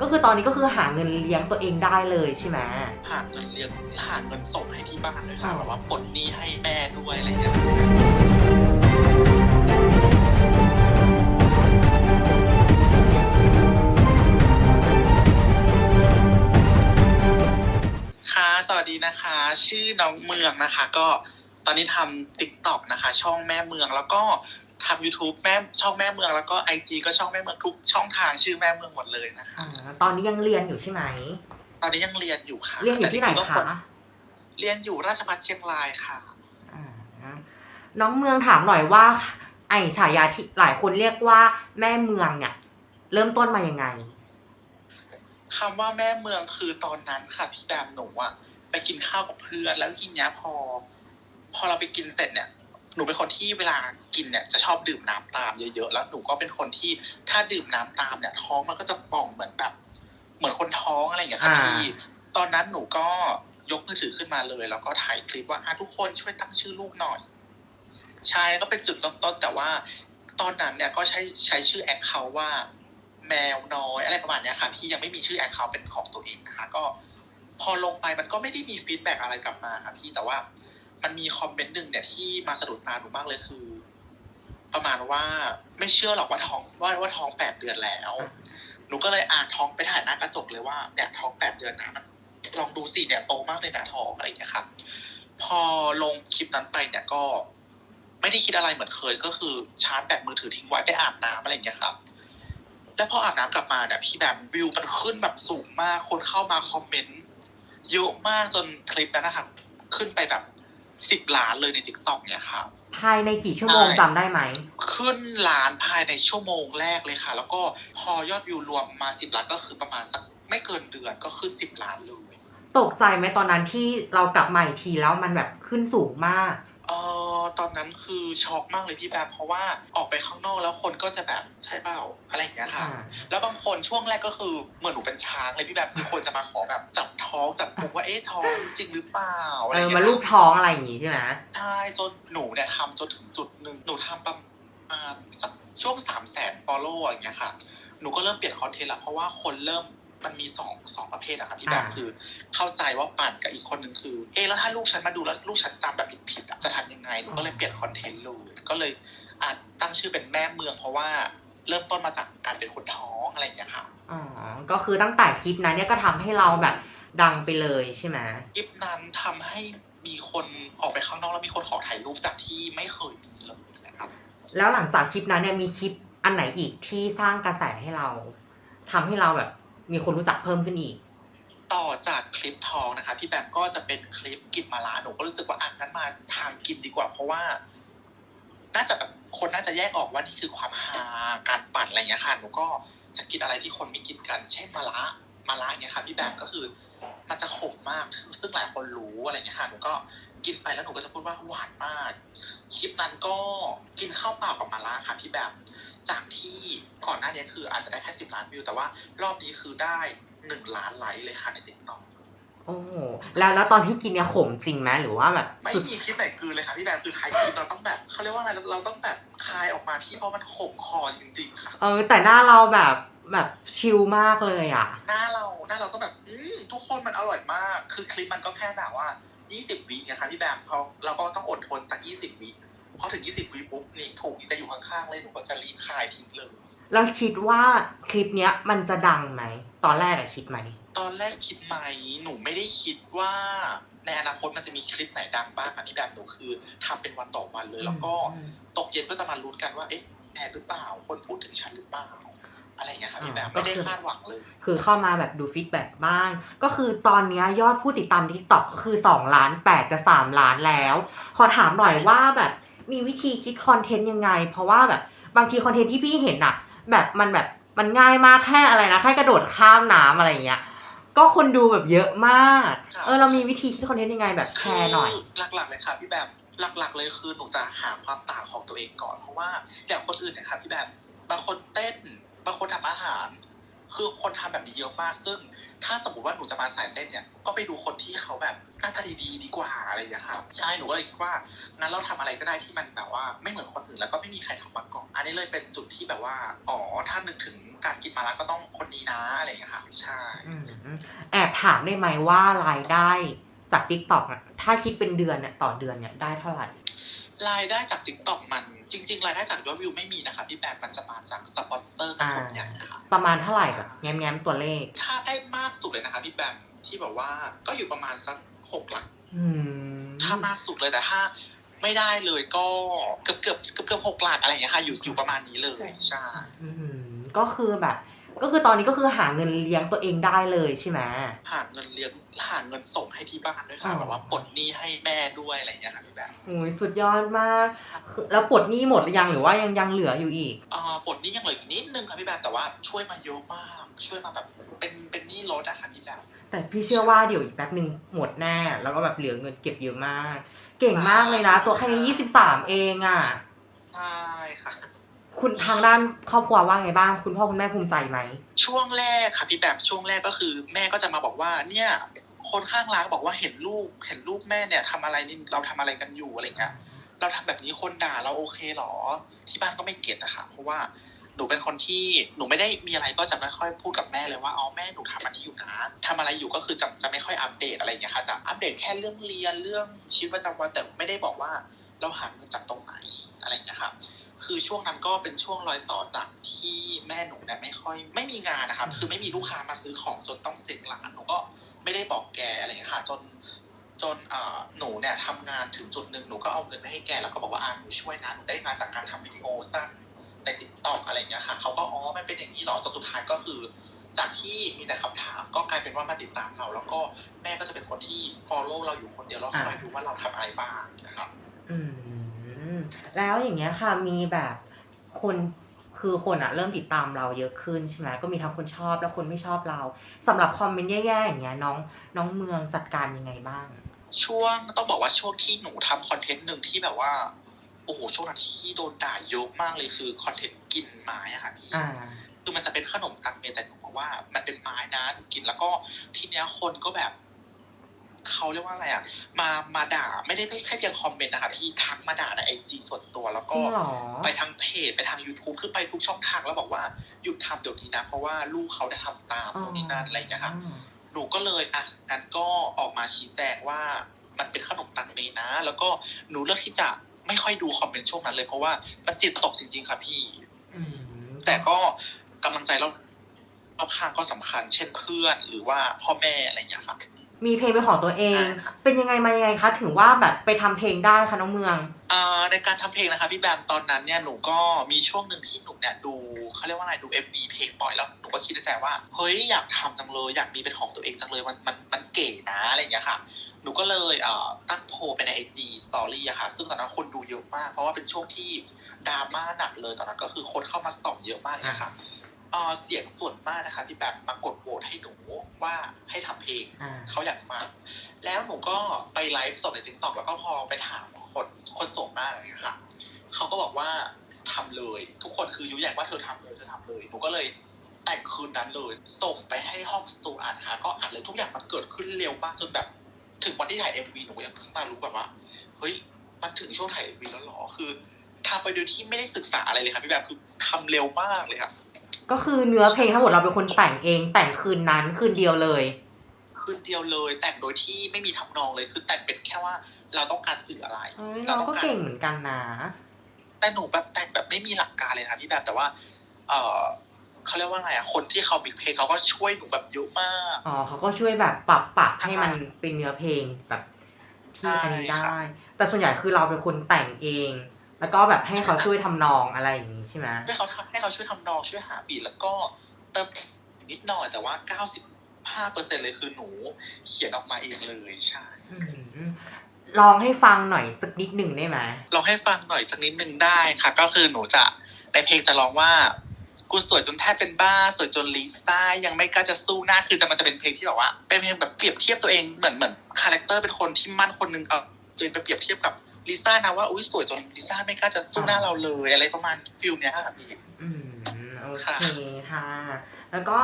ก็คือตอนนี้ก็คือหาเงินเลี้ยงตัวเองได้เลยใช่ไหมหาเงินเรียนหาเงินส่งให้ที่บ้านเลยค่ะอ๋อแบบว่าปลดหนี้ให้แม่ด้วยอะไรอย่างเงี้ยค่ะสวัสดีนะคะ ชื่อน้องเมืองนะคะ ก็ตอนนี้ทำ t ิ k t o k นะคะ ช่องแม่เมืองแล้วก็ ทำ YouTube แม่ช่องแม่เมืองแล้วก็ IG ก็ช่องแม่เมืองทุกช่องทางชื่อแม่เมืองหมดเลยนะคะอ่าตอนนี้ยังเรียนอยู่ใช่ไหม ตอนนี้ยังเรียนอยู่ค่ะ เรียนอยู่ที่ไหนแต่จริงๆก็คะเรียนอยู่ราชภัฏเชียงรายค่ะอ่าน้องเมืองถามหน่อยว่า ไอฉายาที่หลายคนเรียกว่าแม่เมืองเนี่ย เริ่มต้นมายังไงคำว่าแม่เมืองคือตอนนั้นค่ะพี่แบมหนูอะไปกินข้าวกับเพื่อนแล้วทีเนี้ยพอ พอเราไปกินเสร็จเนี่ยห นูเป็นคนที่เวลากินเนี่ยจะชอบดื่มน้ำตามเยอะๆ แล้วหนูก็เป็นคนที่ถ้าดื่มน้ำตามเนี่ยท้องมันก็จะป่องเหมือนแบบ เหมือนคนท้องอะไรอย่างเงี้ยค่ะอ่าพี่ตอนนั้นหนูก็ยกมือถือขึ้นมาเลย แล้วก็ถ่ายคลิปว่าอะทุกคนช่วยตั้งชื่อลูกหน่อยใช่แล้วก็เป็นจุดเริ่มต้นแต่ว่าตอนนั้นเนี่ยก็ใช้ใช้ชื่อแอคเคาท์ว่าแมวน้อยอะไรประมาณเนี้ยค่ะพี่ยังไม่มีชื่อแอคเคาท์เป็นของตัวเองนะคะ ก็พอลงไปมันก็ไม่ได้มีฟีดแบ็กอะไรกลับมาค่ะพี่แต่ว่า มันมีคอมเมนต์หนึ่งเนี่ยที่มาสะดุดตาหนูมากเลยคือ ประมาณว่าไม่เชื่อหรอกว่าท้องว่าว่าท้องแปดเดือนแล้ว หนูก็เลยอ่านท้องไปถ่ายหน้ากระจกเลยว่าเนี่ยท้องแปดเดือนนะมันลองดูสิเนี่ยโตมากเลยนะท้องอะไรอย่างเงี้ยครับพอลงคลิปนั้นไปเนี่ยก็ ไม่ได้คิดอะไรเหมือนเคย ก็คือชาร์จแบตมือถือทิ้งไว้ไปอาบน้ำอะไรอย่างเงี้ยครับแล้วพออาบน้ำกลับมาเนี่ยพี่แบบวิวมันขึ้นแบบสูงมากคนเข้ามาคอมเมนต์เยอะมากจนคลิปนั้นนะคะขึ้นไปแบบ สิบล้านเลยในทิกตอกเนี่ยครับภายในกี่ชั่วโมงใช่ จำได้ไหม ขึ้นล้านภายในชั่วโมงแรกเลยค่ะ แล้วก็พอยอดวิวรวมมาสิบล้านก็คือประมาณสักไม่เกินเดือนก็ขึ้นสิบล้านเลย ตกใจไหมตอนนั้นที่เรากลับมาอีกทีแล้วมันแบบขึ้นสูงมาก เออตอนนั้นคือช็อกมากเลยพี่แบบเพราะว่าออกไปข้างนอกแล้วคนก็จะแบบใช่เปล่าอะไรอย่างเงี้ยค่ะอ่าแล้วบางคนช่วงแรกก็คือเหมือนหนูเป็นช้างเลยพี่แบบคือคนจะมาขอแบบจับท้องจับพุงว่าเอ๊ะท้องจริงหรือเปล่าอะไรเออย่างอเงี้มายลูกท้องอะไรอย่างงี้ใช่ไหมใช่จนหนูเนี่ยทำจนถึงจุดหนึ่งหนูทำประมาณสักช่วงสามแสนฟอลโล่อย่างเงี้ยค่ะหนูก็เริ่มเปลี่ยนคอนเทนต์ละเพราะว่าคนเริ่ม มันมีสองสองประเภทอะค่ะพี่แบบอ่าคือ เข้าใจว่าปั่นกับอีกคนหนึ่งคือ เอ๊ะแล้วถ้าลูกฉันมาดูแล้วลูกฉันจำแบบผิดๆอะจะทำยังไงหนูก็เลยเปลี่ยนคอนเทนต์เลยก็เลยอะตั้งชื่อเป็นแม่เมืองเพราะว่าเริ่มต้นมาจากการเป็นคนท้องอะไรอย่างเงี้ยค่ะอ๋อก็คือตั้งแต่คลิปนั้นเนี่ยก็ทำให้เราแบบดังไปเลยใช่ไหมคลิปนั้นทำให้มีคนออกไปข้างนอกแล้วมีคนขอถ่ายรูปจากที่ไม่เคยมีเลยนะครับ แล้วหลังจากคลิปนั้นเนี่ยมีคลิปอันไหนอีกที่สร้างกระแสให้เราทำให้เราแบบ มีคนรู้จักเพิ่มขึ้นอีก ต่อจากคลิปทองนะคะ พี่แบมก็จะเป็นคลิปกินมาลาหนูก็รู้สึกว่าอะงั้นมาทางกินดีกว่า เพราะว่า น่าจะแบบคนน่าจะแยกออกว่านี่คือความฮาการปั่นอะไรอย่างเงี้ยค่ะหนูก็จะกินอะไรที่คนไม่กินกัน เช่นมาละมาละอย่างเงี้ยค่ะพี่แบมก็คือ มันจะขมมากซึ่งหลายคนรู้อะไรอย่างเงี้ยค่ะหนูก็กินไปแล้วหนูก็จะพูดว่าหวานมาก คลิปนั้นก็กินข้าวเปล่ากับมาละค่ะพี่แบม จากที่ก่อนหน้านี้คืออาจจะได้แค่สิบล้านวิว แต่ว่ารอบนี้คือได้หนึ่งล้านไลค์เลยค่ะในติ๊กต็อกโอ้โหแล้วแล้วตอนที่กินเนี่ยขมจริงไหมหรือว่าแบบไม่สุดมีคลิปไหนกลืนเลยค่ะพี่แบมคือท้ายคลิปเราต้องแบบเขาเรียกว่าอะไรเราเราต้องแบบคายออกมาพี่เพราะมันขมคอจริงๆค่ะเออแต่หน้าเราแบบแบบชิลมากเลยอะ หน้าเราหน้าเราต้องแบบอืมทุกคนมันอร่อยมาก คือคลิปมันก็แค่แบบว่า 20วินะคะพี่แบมเขาเราก็ต้องอดทนสัก20วิ พอถึง20วิปุ๊บนี่ถูกนี่จะอยู่ข้างๆเลยหนูก็จะรีบคายทิ้งเลยแล้วคิดว่าคลิปเนี้ยมันจะดังไหม ตอนแรกอะคิดไหม ตอนแรกคิดไหม หนูไม่ได้คิดว่า ในอนาคตมันจะมีคลิปไหนดังบ้างอะพี่แบมหนูคือทำเป็นวันต่อวันเลย แล้วก็อืมตกเย็นก็จะมาลุ้นกันว่าเอ๊ะแอร์หรือเปล่า คนพูดถึงฉันหรือเปล่าอะไรอย่างเงี้ยครับพี่แบมอ่าก็ไม่ได้คือคาดหวังเลย คือเข้ามาแบบดูฟีดแบ็กบ้าง ก็คือตอนเนี้ยยอดผู้ติดตามทิกตอกก็คือ2ล้าน8จะ3ล้านแล้ว ขอถามหน่อยว่าแบบ มีวิธีคิดคอนเทนต์ยังไง เพราะว่าแบบบางทีคอนเทนต์ที่พี่เห็นอะแบบมันแบบมันง่ายมากแค่อะไรนะแค่กระโดดข้ามน้ำอะไรอย่างเงี้ยก็คนดูแบบเยอะมากครับเออเรามีวิธีคิดคอนเทนต์ยังไงแบบแชร์หน่อย คือหลักๆเลยค่ะพี่แบมหลักๆเลยคือหนูจะหาความต่างของตัวเองก่อนเพราะว่าอย่างคนอื่นเนี่ยครับพี่แบมบางคนเต้น บางคนทำอาหาร คือคนทำแบบนี้เยอะมากซึ่ง ถ้าสมมติว่าหนูจะมาสายเต้นเนี่ย ก็ไปดูคนที่เขาแบบหน้าตาดีๆดีกว่าอะไรอย่างเงี้ยครับใช่หนูก็เลยคิดว่างั้นเราทำอะไรก็ได้ที่มันแบบว่าไม่เหมือนคนอื่นแล้วก็ไม่มีใครทำมาก่อนอันนี้เลยเป็นจุดที่แบบว่าอ๋อถ้านึกถึงการกินมาแล้วก็ต้องคนนี้นะอะไรอย่างเงี้ยค่ะใช่อืมแอบถามได้ไหมว่ารายได้จาก t ิ k t o k อะถ้าคิดเป็นเดือนเนี่ยต่อเดือนเนี่ยได้เท่าไหร่รายได้จากติ๊กต็อกมัน จริงๆรายได้จากยอดวิวไม่มีนะคะพี่แบบมันจะมาจากสปอนเซอร์ซะส่วนใหญ่นะคะประมาณเท่าไหร่แบบแง้มๆตัวเลข ถ้าได้มากสุดเลยนะคะพี่แบมที่แบบว่าก็อยู่ประมาณสักหกหลักอืมถ้ามากสุดเลยแต่ถ้าไม่ได้เลยก็เกือบเกือบเกือบเกือบหกหลักอะไรอย่างเงี้ยค่ะ อยู่อยู่ประมาณนี้เลยใช่อืมก็คือแบบ ก็คือตอนนี้ก็คือหาเงินเลี้ยงตัวเองได้เลยใช่ไหมหาเงินเลี้ยงหาเงินส่งให้ที่บ้านด้วยค่ะอ๋อแบบว่าปลดหนี้ให้แม่ด้วยอะไรอย่างเงี้ยค่ะพี่แบมโอ้ยสุดยอดมากคือแล้วปลดหนี้หมดหรือยังหรือว่ายังยังเหลืออยู่อีกเอ่อปลดหนี้ยังเหลืออีกนิดนึงค่ะพี่แบมแต่ว่าช่วยมาเยอะมาก ช่วยมาแบบเป็นเป็นหนี้รถอะค่ะพี่แบมแต่พี่เชื่อว่าเดี๋ยวอีกแป๊บหนึ่งหมดแน่แล้วก็แบบเหลือเงินเก็บเยอะมาก เก่งมากเลยนะ ตัวแค่นี้ยี่สิบสามเองอะใช่ค่ะ คุณทางด้านครอบครัวว่าไงบ้าง คุณพ่อคุณแม่ภูมิใจไหม ช่วงแรกค่ะพี่แบบช่วงแรกก็คือ แม่ก็จะมาบอกว่าเนี่ยคนข้างร้านบอกว่าเห็นลูก เห็นลูกแม่เนี่ยทำอะไรนี่เราทำอะไรกันอยู่อะไรเงี้ยเราทำแบบนี้คนด่าเราโอเคเหรอ ที่บ้านก็ไม่เก็ตนะคะเพราะว่าหนูเป็นคนที่หนูไม่ได้มีอะไรก็จะไม่ค่อยพูดกับแม่เลยว่าอ๋อแม่หนูทำอันนี้อยู่นะทำอะไรอยู่ก็คือจะจะไม่ค่อยอัปเดตอะไรเงี้ยค่ะจะอัปเดตแค่เรื่องเรียนเรื่องชีวิตประจำวันแต่ไม่ได้บอกว่า เราหาเงินจากตรงไหนอะไรเงี้ยครับ คือช่วงนั้นก็เป็นช่วงรอยต่อจากที่แม่หนูเนี่ยไม่ค่อยไม่มีงานนะครับ คือไม่มีลูกค้ามาซื้อของจนต้องเซ็งร้านหนูก็ไม่ได้บอกแกอะไรอย่างเงี้ยค่ะจนจนเอ่อหนูเนี่ยทำงานถึงจุดหนึ่งหนูก็เอาเงินไปให้แกแล้วก็บอกว่าอ่าหนูช่วยนะหนูได้งานจากการทำวิดีโอสั้นในติ๊กต็อกอะไรเงี้ยค่ะเขาก็อ๋อมันเป็นอย่างนี้หรอจนสุดท้ายก็คือ จากที่มีแต่คำถามก็กลายเป็นว่ามาติดตามเรา แล้วก็แม่ก็จะเป็นคนที่ follow เราอยู่คนเดียวแล้วคอยดูว่าเราทำอะไรบ้างนะครับอืม แล้วอย่างเงี้ยค่ะมีแบบคนคือคนอะเริ่มติดตามเราเยอะขึ้นใช่ไหมก็มีทั้งคนชอบและคนไม่ชอบเราสำหรับคอมเมนต์แย่ๆอย่างเงี้ยน้องน้องเมืองจัดการยังไงบ้าง ช่วงต้องบอกว่าช่วงที่หนูทำคอนเทนต์หนึ่งที่แบบว่าโอ้โหช่วงนั้นที่โดนด่าเยอะมากเลยคือคอนเทนต์กินไม้อะค่ะพี่อ่า คือมันจะเป็นขนมตังเมแต่หนูบอกว่ามันเป็นไม้นะหนูกินแล้วก็ทีเนี้ยคนก็แบบ เขาเรียกว่าอะไรอะ มามาด่าไม่ได้แค่เพียงคอมเมนต์นะคะพี่ทักมาด่าในไอจีส่วนตัวแล้วจก็ริงเหรอ ไปทางเพจไปทาง YouTube คือไปทุกช่องทางแล้วบอกว่าหยุดทำเดี๋ยวนี้นะ เพราะว่าลูกเขาได้ทำตามตรงนี้นั่นอะไรอย่างเงี้ยค่ะหนูก็เลยอะงั้นก็ออกมาชี้แจงว่ามันเป็นขนมตังเมนะ แล้วก็หนูเลือกที่จะไม่ค่อยดูคอมเมนต์ช่วงนั้นเลยเพราะว่ามันจิตตกจริง ๆ ค่ะพี่ อืมแต่ก็กำลังใจรอบรอบข้างก็สำคัญ เช่นเพื่อนหรือว่าพ่อแม่อะไรอย่างเงี้ยค่ะ มีเพลงเป็นของตัวเองอ่าเป็นยังไงมายังไงคะ ถึงว่าแบบไปทำเพลงได้คะน้องเมืองอ่าในการทำเพลงนะคะพี่แบมตอนนั้นเนี่ยหนูก็มีช่วงหนึ่งที่หนูเนี่ยดูเขาเรียกว่าอะไรดู MV เพลงบ่อยแล้วหนูก็คิดในใจว่าเฮ้ยอยากทำจังเลยอยากมีเป็นของตัวเองจังเลยมันมันมันเก๋นะอะไรอย่างเงี้ยค่ะหนูก็เลยเอ่อตั้งโพลไปใน IG Story อะค่ะ ซึ่งตอนนั้นคนดูเยอะมาก เพราะว่าเป็นช่วงที่ดราม่าหนักเลยตอนนั้นก็คือคนเข้ามาส่องเยอะมากเลยค่ะ เอ่อเสียงส่วนมากนะคะพี่แบบมากดโหวตให้หนูว่าให้ทำเพลง อ่า เขาอยากฟัง แล้วหนูก็ไปไลฟ์สดในทิกตอกแล้วก็พอไปถามคนคนส่งมากเลยค่ะ เขาก็บอกว่าทำเลย ทุกคนคือยุอยากว่าเธอทำเลยเธอทำเลย หนูก็เลยแต่งคืนนั้นเลย ส่งไปให้ห้องสตูอัดค่ะ ก็อัดเลยทุกอย่างมันเกิดขึ้นเร็วมากจนแบบ ถึงวันที่ถ่ายเอ็มวีหนูยังเพิ่งมารู้แบบว่า เฮ้ย มันถึงช่วงถ่ายเอ็มวีแล้วเหรอ คือทำไปโดยที่ไม่ได้ศึกษาอะไรเลยค่ะพี่แบบคือทำเร็วมากเลยค่ะ ก็คือเนื้อเพลงทั้งหมดเราเป็นคนแต่งเองแต่งคืนนั้นคืนเดียวเลย คืนเดียวเลย แต่งโดยที่ไม่มีทำนองเลยคือแต่งเป็นแค่ว่าเราต้องการสื่ออะไรเอ้ยน้องก็เก่งเหมือนกันนะแต่หนูแบบแต่งแบบไม่มีหลักการเลยนะพี่แบบแต่ว่า เออเขาเรียกว่าไงอะคนที่เขาบิ๊กเพลงเขาก็ช่วยหนูแบบเยอะมากอ๋อเขาก็ช่วยแบบปรับปรับให้มันเป็นเนื้อเพลงแบบที่อันนี้ใช่ได้ค่ะแต่ส่วนใหญ่คือเราเป็นคนแต่งเอง แล้วก็แบบให้เขาช่วยทำนองอะไรอย่างนี้ใช่ไหมให้เขาให้เขาช่วยทำนองช่วยหาบีทแล้วก็เติมนิดหน่อยแต่ว่า 95เปอร์เซ็นเลยคือหนู เขียนออกมาเองเลยใช่อืมลองให้ฟังหน่อยสักนิดหนึ่งได้ไหมลองให้ฟังหน่อยสักนิดนึงได้ค่ะ ก็คือหนูจะในเพลงจะร้องว่า กูสวยจนแทบเป็นบ้า สวยจนลิซ่ายังไม่กล้าจะสู้หน้าคือจะมันจะเป็นเพลงที่แบบว่า เป็นเพลงแบบเปรียบเทียบตัวเองเหมือนเหมือนคาแรคเตอร์เป็นคนที่มั่นคนหนึงเอาตัวเองไปเปรียบเทียบกับ ลิซ่านะว่าอุ้ยสวยจนลิซ่าไม่กล้าจะสู้หน้าเราเลยอะไรประมาณฟิลเนี้ยค่ะพี่ อืมโอเคค่ะค่ะแล้วก็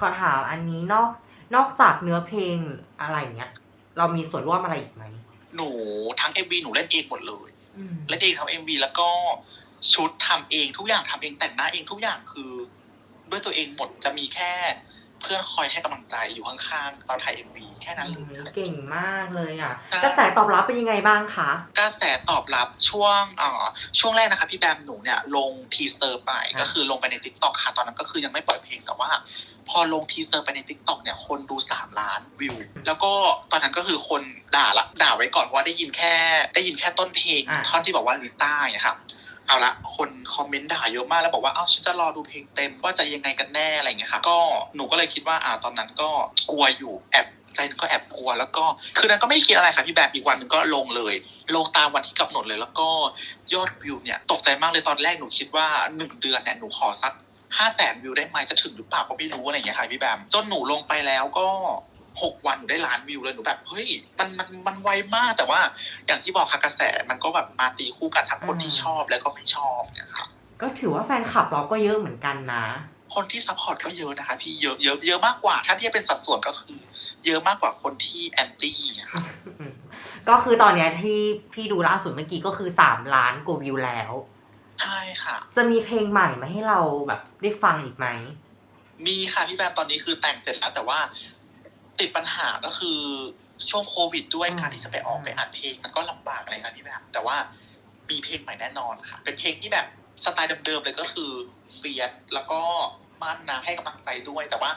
ขอถามอันนี้นอกนอกจากเนื้อเพลงอะไรเงี้ย เรามีส่วนร่วมอะไรอีกไหมหนูทั้ง MV หนูเล่นเองหมดเลยอืมเล่นเองทำ MV แล้วก็ชุดทำเองทุกอย่างทำเองแต่งหน้าเองทุกอย่างคือหนูด้วยตัวเองหมดจะมีแค่เพื่อนคอยให้กำลังใจอยู่ข้างๆตอนถ่ายเอ็มวี แค่นั้นเลยค่ะเก่งมากเลยอะ ใช่ กระแสตอบรับเป็นยังไงบ้างคะ กระแสตอบรับช่วงเอ่อช่วงแรกนะคะพี่แบมหนูเนี่ยลงทีเซอร์ไปอะก็คือลงไปใน t ิ k t o k ค่ะตอนนั้นก็คือยังไม่ปล่อยเพลงแต่ว่า พอลงทีเซอร์ไปใน t ิ k t o k เนี่ยคนดู 3 ล้านวิว แล้วก็ตอนนั้นก็คือคนด่าละด่าไว้ก่อนเพราะว่าได้ยินแค่ได้ยินแค่ต้นเพลงอะ ท่อนที่บอกว่าลิซ่าอย่างเงี้ยค่ะเอาละคนคอมเมนต์ด่าเยอะมากแล้วบอกว่าเอ้าฉันจะรอดูเพลงเต็มว่าจะยังไงกันแน่อะไรอย่างเงี้ยค่ะก็หนูก็เลยคิดว่าอ่าตอนนั้นก็กลัวอยู่แอบ ใจหนึงก็แอบกลัว แล้วก็คือนั้นก็ไม่ได้คิดอะไรค่ะพี่แบบอีกวันหนึ่งก็ลงเลย ลงตามวันที่กำหนดเลย แล้วก็ยอดวิวเนี่ยตกใจมากเลยตอนแรกหนูคิดว่าหนึ่งเดือนเนี่ยหนูขอสักห้าแสนวิวได้ไหมจะถึงหรือเปล่าก็ไม่รู้อะไรอย่างเงี้ยค่ะพี่แบมจนหนูลงไปแล้วก็หกวันหนูได้ล้านวิวเลยหนูแบบเฮ้ยมันมันมันไวมากแต่ว่าอย่างที่บอกค่ะกระแสมันก็แบบมาตีคู่กันทั้งคนที่ชอบและก็ไม่ชอบเนี่ยครับก็ถือว่าแฟนคลับเราก็เยอะเหมือนกันนะ คนที่ซัพพอร์ตก็เยอะนะคะพี่เยอะเยอะเยอะมากกว่า ถ้าเทียบเป็นสัดส่วนก็คือ เยอะมากกว่าคนที่แอนตี้ค่ะอืมก็คือตอนเนี้ยที่พี่ดูล่าสุดเมื่อกี้ก็คือสามล้านกว่าวิวแล้ว ใช่ค่ะ จะมีเพลงใหม่มาให้เราแบบได้ฟังอีกไหม มีค่ะพี่แบมตอนนี้คือแต่งเสร็จแล้วแต่ว่า ติดปัญหาก็คือช่วงโควิดด้วยอืมการที่จะไปออกไปอัดเพลงมันก็ลำบากอะไรค่ะพี่แบมแต่ว่ามีเพลงใหม่แน่นอนค่ะ เป็นเพลงที่แบบสไตล์เดิมๆเลยก็คือเฟียสแล้วก็ มั่นนะให้กำลังใจด้วย แต่ว่า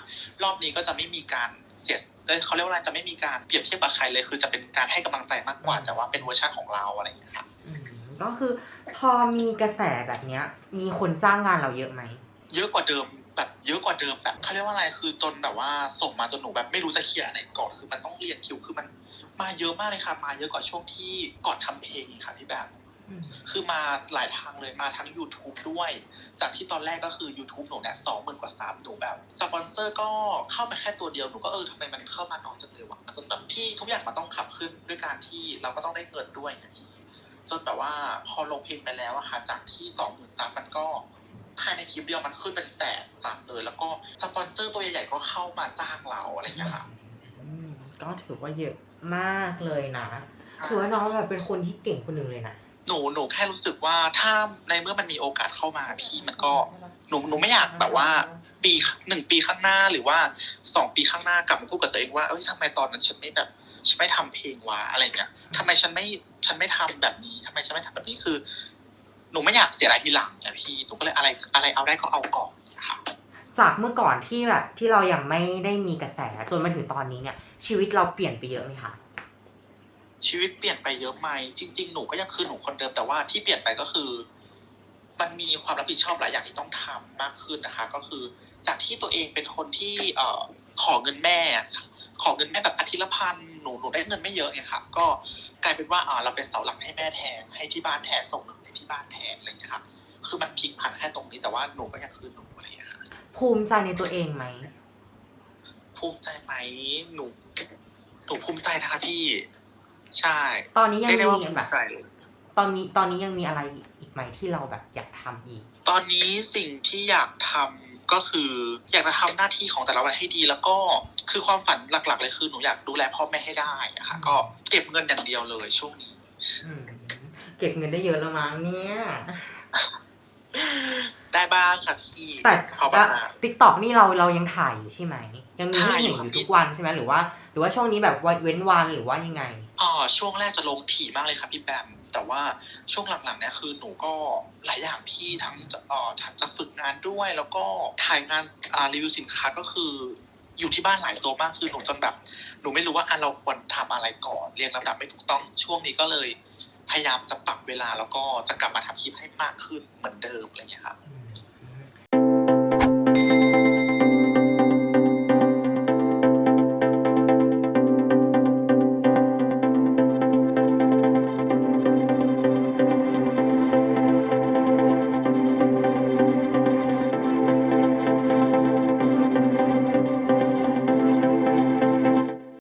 รอบนี้ก็จะไม่มีการเสียเอ้ยเขาเรียกว่าอะไรจะไม่มีการเปรียบเทียบกับใครเลย คือจะเป็นการให้กำลังใจมากกว่า แต่ว่าเป็นเวอร์ชันของเราอะไรอย่างเงี้ยค่ะอืมก็คือพอมีกระแสแบบเนี้ย มีคนจ้างงานเราเยอะไหม เยอะกว่าเดิมแบบเยอะกว่าเดิมแบบเขาเรียกว่าอะไรคือจนแบบว่าส่งมาจนหนูแบบไม่รู้จะเคลียร์อันไหนก่อนคือมันต้องเรียนคิวคือมันมาเยอะมากเลยค่ะ มาเยอะกว่าช่วงที่ก่อนทำเพลงอีกค่ะพี่แบบ คือมาหลายทางเลยมาทั้ง YouTube ด้วย จากที่ตอนแรกก็คือ YouTube หนูเนี่ยสองหมื่นกว่าซับหนูแบบสปอนเซอร์ก็เข้ามาแค่ตัวเดียวหนูก็เออทำไมมันเข้ามาน้อยจังเลยวะจนแบบพี่ทุกอย่างมันต้องขับขึ้นด้วยการที่เราก็ต้องได้เงินด้วยไงพี่จนแบบว่าพอลงเพลงไปแล้วอะค่ะ จากที่สองหมื่นซับมันก็ภายในคลิปเดียวมันขึ้นเป็นแสนซับเลยแล้วก็สปอนเซอร์ตัวใหญ่ๆก็เข้ามาจ้างเราอะไรอย่างเงี้ยค่ะอืมก็ถือว่าเยอะมากเลยนะถือว่าน้องแบบเป็นคนที่เก่งคนหนึ่งเลยนะ หนูหนูแค่รู้สึกว่าถ้าในเมื่อมันมีโอกาสเข้ามาพี่มันก็หนูหนูไม่อยากแบบว่า ปีหนึ่งปีข้างหน้าหรือว่าสองปีข้างหน้ากลับมาพูดกับตัวเองว่าเอ้ยทำไมตอนนั้นฉันไม่แบบฉันไม่ทำเพลงวะอะไรเงี้ยทำไมฉันไม่ฉันไม่ทำแบบนี้ทำไมฉันไม่ทำแบบนี้คือ หนูไม่อยากเสียดายทีหลังเนี่ยพี่หนูก็เลยอะไรอะไรเอาได้ก็เอาก่อนค่ะจากเมื่อก่อนที่แบบที่เรายังไม่ได้มีกระแสจนมาถึงตอนนี้เนี่ยชีวิตเราเปลี่ยนไปเยอะไหมคะ ชีวิตเปลี่ยนไปเยอะไหมจริง ๆ หนูก็ยังคือหนูคนเดิมแต่ว่าที่เปลี่ยนไปก็คือ มันมีความรับผิดชอบหลายอย่างที่ต้องทำมากขึ้นนะคะ ก็คือ จากที่ตัวเองเป็นคนที่เอ่อขอเงินแม่อะขอเงินแม่แบบอาทิตย์ละพันหนูหนูได้เงินไม่เยอะไงค่ะก็กลายเป็นว่าอ่าเราเป็นเสาหลักให้แม่แทนให้ที่บ้านแทนส่งเงินให้ที่บ้านแทนอะไรอย่างเงี้ยค่ะคือมันพลิกผันแค่ตรงนี้แต่ว่าหนูก็ยังคือหนูอะไรอย่างเงี้ยค่ะภูมิใจในตัวเองไหมภูมิใจไหมหนูหนูภูมิใจนะคะพี่ ใช่ตอนนี้ยังเรียกได้ว่ามีภูแบมิบใจเลยตอนนี้ตอนนี้ยังมีอะไรอีกไหมที่เราแบบอยากทำอีก ตอนนี้สิ่งที่อยากทำก็คืออยากจะทำหน้าที่ของแต่ละวันให้ดี แล้วก็คือความฝันหลัก ๆ เลยคือหนูอยากดูแลพ่อแม่ให้ได้อะค่ะก็เก็บเงินอย่างเดียวเลยช่วงนี้อืมเก็บเงินได้เยอะแล้วมั้งเนี่ยได้บ้างค่ะพี่แต่พอบ้างติ๊กต็อกนี่เราเรายังถ่ายอยู่ใช่ไหมยังมีให้ถ่ายอยู่เห็นครับอยู่ทุกวันใช่ไหมหรือว่า หรือว่าช่วงนี้แบบวันเว้นวันหรือว่ายังไง อ๋อช่วงแรกจะลงถี่มากเลยครับพี่แบม แต่ว่าช่วงหลังๆเนี่ยคือหนูก็หลายอย่างพี่ทั้งจะเอ่อทั้งจะฝึกงานด้วย แล้วก็ถ่ายงานอ่ารีวิวสินค้าก็คืออยู่ที่บ้านหลายตัวมากคือหนูจนแบบหนูไม่รู้ว่าอะเราควรทำอะไรก่อนเรียงลำดับไม่ถูกต้องช่วงนี้ก็เลย พยายามจะปรับเวลาแล้วก็จะกลับมาทำคลิปให้มากขึ้นเหมือนเดิมอะไรอย่างเงี้ยครับ